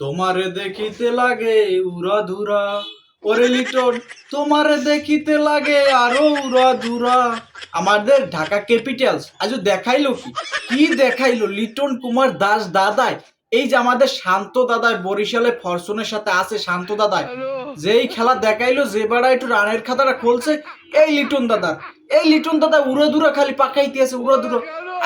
তোমারে দেখিতে লাগে উড়া ধুরা ওরে লিটন তোমারে দেখিতে লাগে আরও উরা ধুরা আমাদের ঢাকা ক্যাপিটালস আজ দেখাইলো কি? কি দেখাইলো লিটন কুমার দাস দাদাই? এই যে আমাদের শান্ত দাদাই বরিশালে ফরচুনের সাথে আছে শান্ত দাদাই। যেই খেলা দেখাইলো যে বেড়া একটু রানের খাতাটা খুলছে এই লিটন দাদা এই লিটন দাদা উড়ো দূরা খালি পাকাইতে আছে উড়ো দূরা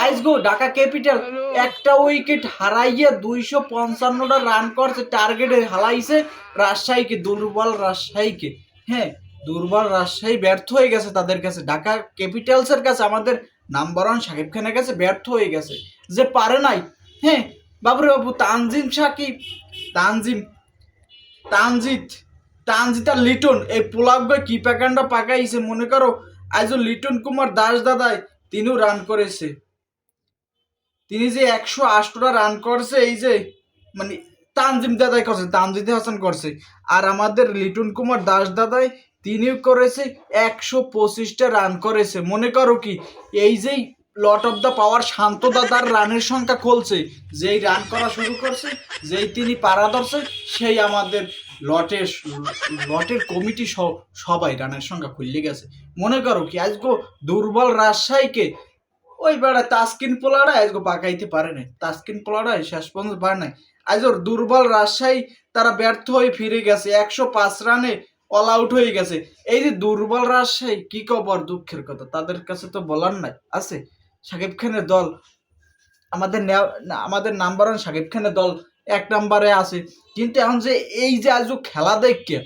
আইস গো, ঢাকা ক্যাপিটাল। একটা উইকেট হারাইয়া দুইশো পঞ্চান্নটা রান করছে টার্গেটে হালাইছে রাজশাহীকে, দুর্বল রাজশাহীকে। হ্যাঁ দুর্বল রাজশাহী ব্যর্থ হয়ে গেছে তাদের কাছে। ঢাকা ক্যাপিটালসের কাছে আমাদের নাম্বার ওয়ান সাকিব খানের কাছে ব্যর্থ হয়ে গেছে। যে পারে নাই। হ্যাঁ বাবুরে বাবু, তানজিম সাকিব, তানজিম, তানজিত তানজিৎ আর লিটন, এই পোলাপকে কি প্যাকানটা পাকাইছে, মনে করো আজ লিটন কুমার দাস দাদাই, তিনিও রান করেছে। তিনি যে একশো আটটা রান করছে, এই যে মানে তানজিম দাদাই করছে, তানজিদ হাসান করছে। আর আমাদের লিটন কুমার দাস দাদাই, তিনিও করেছে, একশো পঁচিশটা রান করেছে। মনে করো কি, এই যেই lot of the power Shanto দাদার রানের সংখ্যা খুলছে যেই রান করা শুরু করছে, যেই তিনি পারা ধরছে, সেই আমাদের লটের লটের কমিটি সবাই রানের সংখ্যা খুললে গেছে। মনে করো কি আজকে দুর্বল রাজশাহীকে ওই বেড়া তাস্কিন পোলারা আজকে পাকাইতে পারে নাই। তাস্কিন পোলারা শেষ পর্যন্ত পারে নাই। আজ ওর দুর্বল রাজশাহী তারা ব্যর্থ হয়ে ফিরে গেছে। একশো পাঁচ রানে অল আউট হয়ে গেছে। এই যে দুর্বল রাজশাহী, কি কবর দুঃখের কথা। তাদের কাছে তো বলার নাই। আছে? সাকিব খানের দল। আমাদের আমাদের নাম্বার ওয়ান সাকিব খানের দল এক নাম্বারে আছে। কিন্তু এখন যে এই যে আজ খেলা দেখকে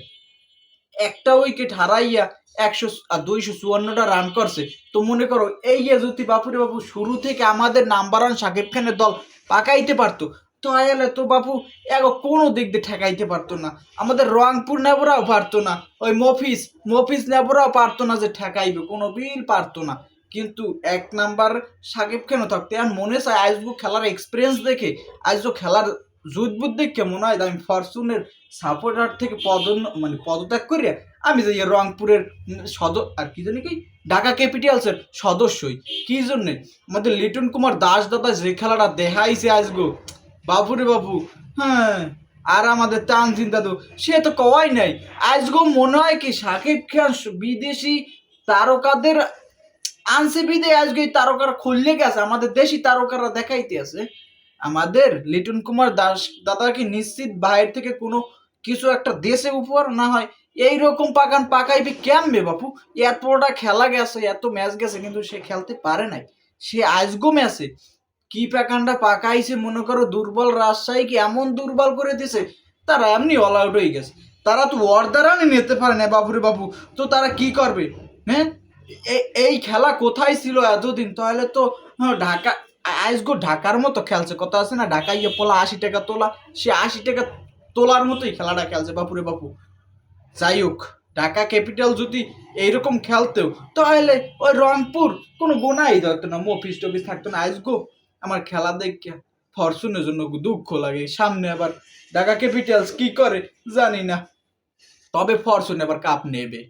একটা উইকেট হারাইয়া একশো আর দুইশো চুয়ান্নটা রান করছে। তো মনে করো, এই যে যদি বাপুরে বাবু শুরু থেকে আমাদের নাম্বার ওয়ান সাকিব খানের দল পাকাইতে পারতো, তো আয়ালে তো বাপু এক কোনো দিক দিয়ে ঠেকাইতে পারতো না। আমাদের রংপুর নেবরাও পারতো না, ওই মফিস মফিস নেবরাও পারতো না যে ঠেকাইবে, কোনো বিল পারতো না। কিন্তু এক নাম্বার সাকিব কেন থাকতে। আর মনে চায় আজগু খেলার এক্সপিরিয়েন্স দেখে আজও খেলার জুতবুত দেখে মনে হয়? আমি ফরচুনের সাপোর্টার থেকে পদ মানে পদত্যাগ করিয়া আমি যে রংপুরের উম, সদ আর কি জানি কি? ঢাকা ক্যাপিটালসের সদস্যই কি জন্যে? আমাদের লিটন কুমার দাস দাদা যে খেলাটা দেখাইছে আজগো। বাবুরে বাবু। হ্যাঁ আর আমাদের তানজিন দাদু সে তো কওয়াই নাই। আজগো মনে হয় কি সাকিব খান বিদেশি তারকাদের আনছে বিদে আজকে তারকারা খুললে গেছে। আমাদের দেশি তারকারা দেখাইতে আছে। আমাদের লিটন কুমার দাস দাদাকে নিশ্চিত বাইরে থেকে কোনো কিছু একটা দেশে উপহার না হয়? এই রকম পাকান পাকাইবে কেমবে বাপু? এতটা খেলা গেছে এত ম্যাচ গেছে কিন্তু সে খেলতে পারে নাই। সে আজগো ম্যাচে কি প্যাকানটা পাকাইছে মনে করো দুর্বল রাজশাহীকে এমন দুর্বল করে দিছে তারা এমনি অল আউট হয়ে গেছে। তারা তো ওয়ার্দারানি নিতে পারে না বাবুরে বাবু তো তারা কি করবে? হ্যাঁ? এই খেলা কোথায় ছিল এতদিন? তাহলে তো হ্যাঁ, ঢাকা আজগো ঢাকার মতো খেলছে কথা আছে না? ঢাকা ইয়ে পোলা আশি টাকা তোলা, সে আশি টাকা তোলার মতোই খেলাটা খেলছে বাপুরে বাপু। যাই হোক, ঢাকা ক্যাপিটাল যদি এইরকম খেলতেও, তাহলে ওই রংপুর কোনো গোনাই ধরতো না মফিস টফিস থাকতো না। আজগো আমার খেলা দেখে ফরচুনের জন্য দুঃখ লাগে। সামনে আবার ঢাকা ক্যাপিটালস কি করে জানি না। তবে ফরচুন এবার কাপ নেবে।